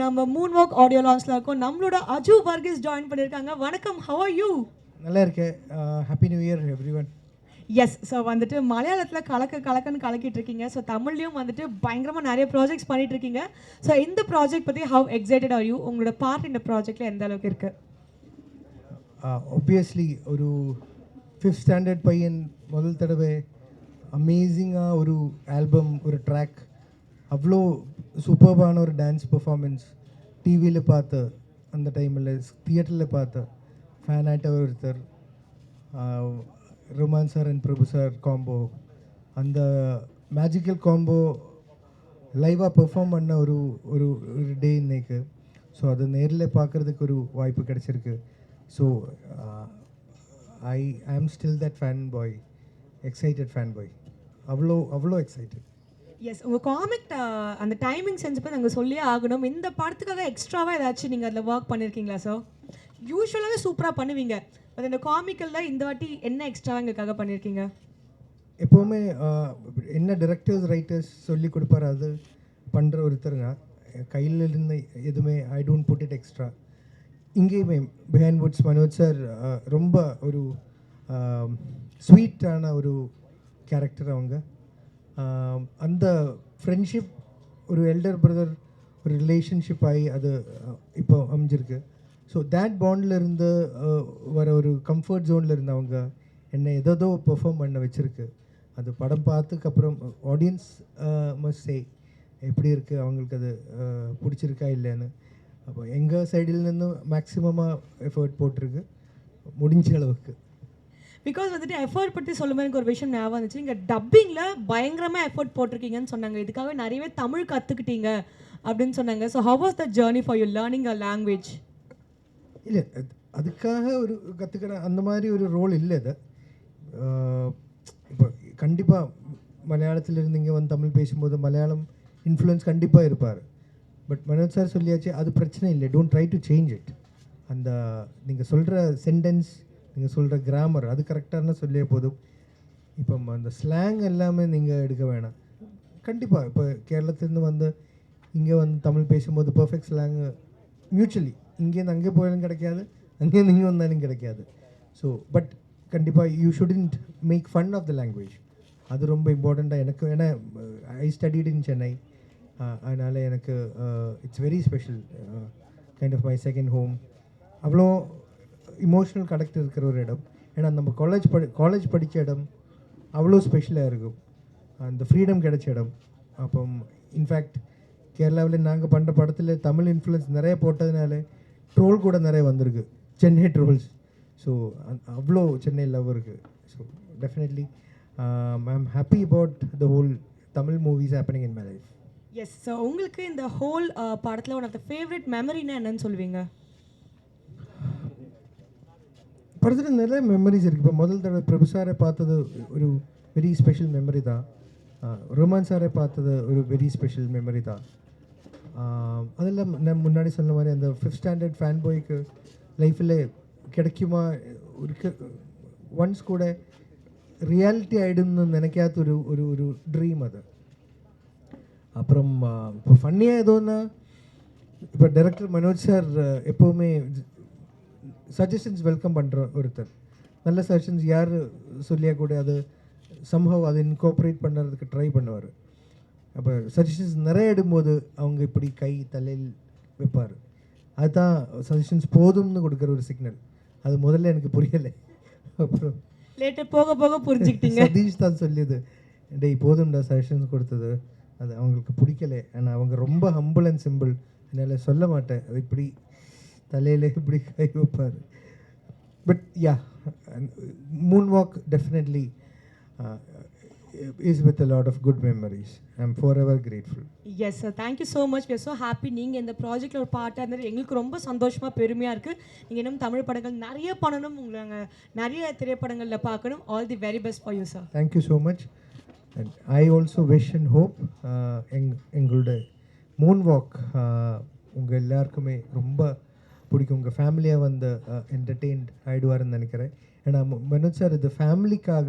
நம்ம Moon walk audio லான்ச்ல இருக்கோம். நம்மளோட அஜு வர்கீஸ் ஜாயின் பண்ணியிருக்காங்க. வணக்கம் ஹவ் ஆர் யூ நல்லா இருக்கேன் happy new year every one yes so வந்துட்டு மலையாளத்தில் கலக்க கலக்கன்னு கலக்கிட்டு இருக்கீங்க. ஸோ தமிழ்லையும் வந்துட்டு பயங்கரமாக நிறைய ப்ராஜெக்ட்ஸ் பண்ணிட்டு இருக்கீங்க. ஸோ இந்த ப்ராஜெக்ட் பற்றி ஹவ் எக்ஸைட்டட் ஆர் யூ உங்களோட பார்ட் இந்த ப்ராஜெக்ட்ல எந்த அளவுக்கு இருக்கு? ஒப்வியஸ்லி ஒரு ஃபிஃப்த் ஸ்டாண்டர்ட் பையன் முதல் தடவை அமேசிங்காக ஒரு ஆல்பம் ஒரு ட்ராக் அவ்வளோ சூப்பர்பான ஒரு டான்ஸ் பெர்ஃபார்மன்ஸ் டிவியில் பார்த்த அந்த டைமில் தியேட்டரில் பார்த்த ஃபேன் ஒருத்தர் Rahman sir and Prabhu sir combo அந்த மேஜிக்கல் காம்போ லைவாக பெர்ஃபார்ம் பண்ண ஒரு ஒரு ஒரு டே இன்னைக்கு. ஸோ அது நேரில் பார்க்குறதுக்கு ஒரு வாய்ப்பு கிடைச்சிருக்கு. So I I am still that fan boy excited fan boy அவ்வளோ அவ்வளோ எக்ஸைட்டட் எஸ் உங்கள் காமிக் அந்த டைமிங் சென்ஸ் போய் நாங்கள் சொல்லியே ஆகணும். இந்த படத்துக்காக எக்ஸ்ட்ராவாக ஏதாச்சும் நீங்கள் அதில் ஒர்க் பண்ணியிருக்கீங்களா சார் யூஸ்வலாகவே சூப்பராக பண்ணுவீங்க. பட் இந்த காமிக்கலில் இந்த வாட்டி என்ன எக்ஸ்ட்ராவாக எங்களுக்காக பண்ணியிருக்கீங்க எப்போவுமே என்ன டிரெக்டர்ஸ் ரைட்டர்ஸ் சொல்லி கொடுப்பாரு அது பண்ணுற ஒருத்தருங்க கையில் இருந்த எதுவுமே I don't put it extra இங்கேயுமே பிஹேன் வுட்ஸ் மனோஜ் சார் ரொம்ப ஒரு ஸ்வீட்டான ஒரு கேரக்டர் அவங்க. அந்த ஃப்ரெண்ட்ஷிப் ஒரு எல்டர் பிரதர் ஒரு ரிலேஷன்ஷிப் ஆகி அது இப்போ அமைஞ்சிருக்கு. ஸோ தேட் பாண்டில் இருந்து வர ஒரு கம்ஃபர்ட் ஜோனில் இருந்து அவங்க என்னை எதோ பெர்ஃபார்ம் பண்ண வச்சுருக்கு. அது படம் பார்த்துக்கு அப்புறம் ஆடியன்ஸ் மஸ்ட் சே எப்படி இருக்குது அவங்களுக்கு அது பிடிச்சிருக்கா இல்லைன்னு அப்போ எங்கள் சைடில் நின்று மேக்ஸிமமாக எஃபர்ட் போட்டிருக்கு. முடிஞ்ச அளவுக்கு. பிகாஸ் வந்துட்டு எஃபர்ட் பற்றி சொல்லும்போது எனக்கு ஒரு விஷயம் ஞாபகம் வந்துச்சு. நீங்கள் டப்பிங்கில் பயங்கரமாக எஃபர்ட் போட்டிருக்கீங்கன்னு சொன்னாங்க. இதுக்காகவே நிறையவே தமிழ் கற்றுக்கிட்டீங்க அப்படின்னு சொன்னாங்க. So how was the journey for you learning a language இல்லை அது- அதுக்காக ஒரு கற்றுக்கிற அந்த மாதிரி ஒரு ரோல் இல்லை அது. இப்போ கண்டிப்பாக மலையாளத்தில் இருந்து இங்கே வந்து தமிழ் பேசும்போது மலையாளம் இன்ஃப்ளூயன்ஸ் கண்டிப்பாக இருப்பார். பட் மனோஜ் சார் சொல்லியாச்சு அது பிரச்சனை இல்லை. Don't try to change it அந்த நீங்கள் சொல்கிற சென்டென்ஸ் நீங்கள் சொல்கிற கிராமர் அது கரெக்டான சொல்லியே போதும். இப்போ அந்த ஸ்லாங் எல்லாமே நீங்கள் எடுக்க வேணாம். கண்டிப்பாக இப்போ கேரளத்துலேருந்து வந்து இங்கே வந்து தமிழ் பேசும்போது பர்ஃபெக்ட் ஸ்லாங் மியூச்சுவலி இங்கேருந்து அங்கே போயாலும் கிடைக்காது அங்கேருந்து இங்கே வந்தாலும் கிடைக்காது. ஸோ பட் கண்டிப்பாக you shouldn't make fun of the language அது ரொம்ப இம்பார்ட்டண்ட்டாக எனக்கு ஏன்னா ஐ ஸ்டடிட் இன் சென்னை அதனால் எனக்கு it's very special kind of my second home அவ்வளோ இமோஷனல் கனெக்ட் இருக்கிற ஒரு இடம். ஏன்னா நம்ம காலேஜ் படி காலேஜ் படித்த இடம் அவ்வளோ ஸ்பெஷலாக இருக்கும். அந்த ஃப்ரீடம் கிடைச்ச இடம். அப்போ இன்ஃபேக்ட் கேரளாவில் நாங்கள் பண்ணுற படத்தில் தமிழ் இன்ஃப்ளூயன்ஸ் நிறைய போட்டதுனால ட்ரோல் கூட நிறைய வந்திருக்கு. சென்னை ட்ரோல்ஸ் ஸோ அவ்வளோ சென்னை லவ் இருக்குது so definitely I am happy about the whole Tamil movies happening in my life yes so உங்களுக்கு இந்த ஹோல் படத்தில் ஒன் ஆஃப் த ஃபேவரட் மெமரினா என்னன்னு சொல்லுவீங்க? படத்தில் நிறைய மெமரிஸ் இருக்குது இப்போ முதல் தடவை பிரபு சாரை பார்த்தது ஒரு வெரி ஸ்பெஷல் மெமரி தான் ரோமான் சாரை பார்த்தது ஒரு வெரி ஸ்பெஷல் மெமரி தான் ஆஹ் அதெல்லாம் நான் முன்னாடி சொன்ன மாதிரி அந்த ஃபிஃப்த் ஸ்டாண்டர்ட் ஃபேன் பாய்க்கு லைஃப்பில் கிடைக்குமா ஒரு ஒன்ஸ் கூட ரியாலிட்டி ஆகிடும்னு நினைக்காத ஒரு ஒரு ஒரு ட்ரீம் அது அப்புறம் ஆஹ் இப்போ ஃபன்னியாக எதோன்னா இப்போ டைரக்டர் மனோஜ் சார் எப்போவுமே சஜஷன்ஸ் வெல்கம் பண்ணுற ஒருத்தர். நல்ல சஜஷன்ஸ் யார் சொல்லியா கூட அது சம்பவம் அதை இன்கார்பரேட் பண்ணுறதுக்கு ட்ரை பண்ணுவார். அப்போ சஜஷன்ஸ் நிறைய இடும்போது அவங்க இப்படி கை தலையில் வைப்பார். அதுதான் சஜஷன்ஸ் போதும்னு கொடுக்குற ஒரு சிக்னல் அது முதல்ல எனக்கு புரியலை. அப்புறம் லேட்டர் போக போக புரிஞ்சுக்கிட்டீங்க. சதீஷ் தான் சொல்லியது. டேய் போதும்டா சஜஷன்ஸ் கொடுத்தது. அது அவங்களுக்கு பிடிக்கல. ஆனால் அவங்க ரொம்ப ஹம்பிள் அண்ட் சிம்பிள் என்னால் சொல்ல மாட்டேன். அது இப்படி தலையில் இப்படி கை வைப்பார்? But yeah moon walk definitely is with lot of good memories I am forever grateful yes sir thank you so much are so happy நீங்கள் இந்த ப்ராஜெக்ட்டில் ஒரு பார்ட்டாக இருந்தது. எங்களுக்கு ரொம்ப சந்தோஷமாக பெருமையாக இருக்குது நீங்கள் இன்னும் தமிழ் படங்கள் நிறைய பண்ணணும். உங்களை நிறைய திரைப்படங்களில் பார்க்கணும். All the very best for you sir thank you so much and I also wish and hope எங் எங்களோட மூன் வாக் உங்கள் எல்லாருக்குமே ரொம்ப பிடிக்கும். உங்கள் ஃபேமிலியாக வந்து என்டர்டெயின்ட் ஆகிடுவாருன்னு நினைக்கிறேன். ஏன்னா மனோஜ் சார் இது ஃபேமிலிக்காக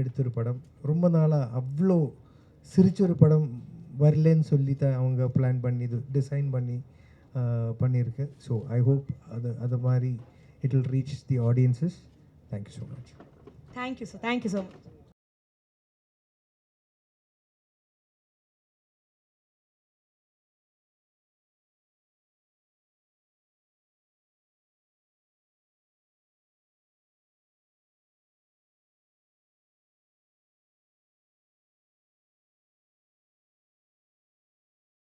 எடுத்த ஒரு படம். ரொம்ப நாளாக அவ்வளோ சிரிச்ச ஒரு படம் வரலன்னு சொல்லி தான் அவங்க பிளான் பண்ணி இது டிசைன் பண்ணி பண்ணியிருக்கு. ஸோ ஐ ஹோப் அது அது மாதிரி it will reach the audiences thank you so much thank you sir thank you so much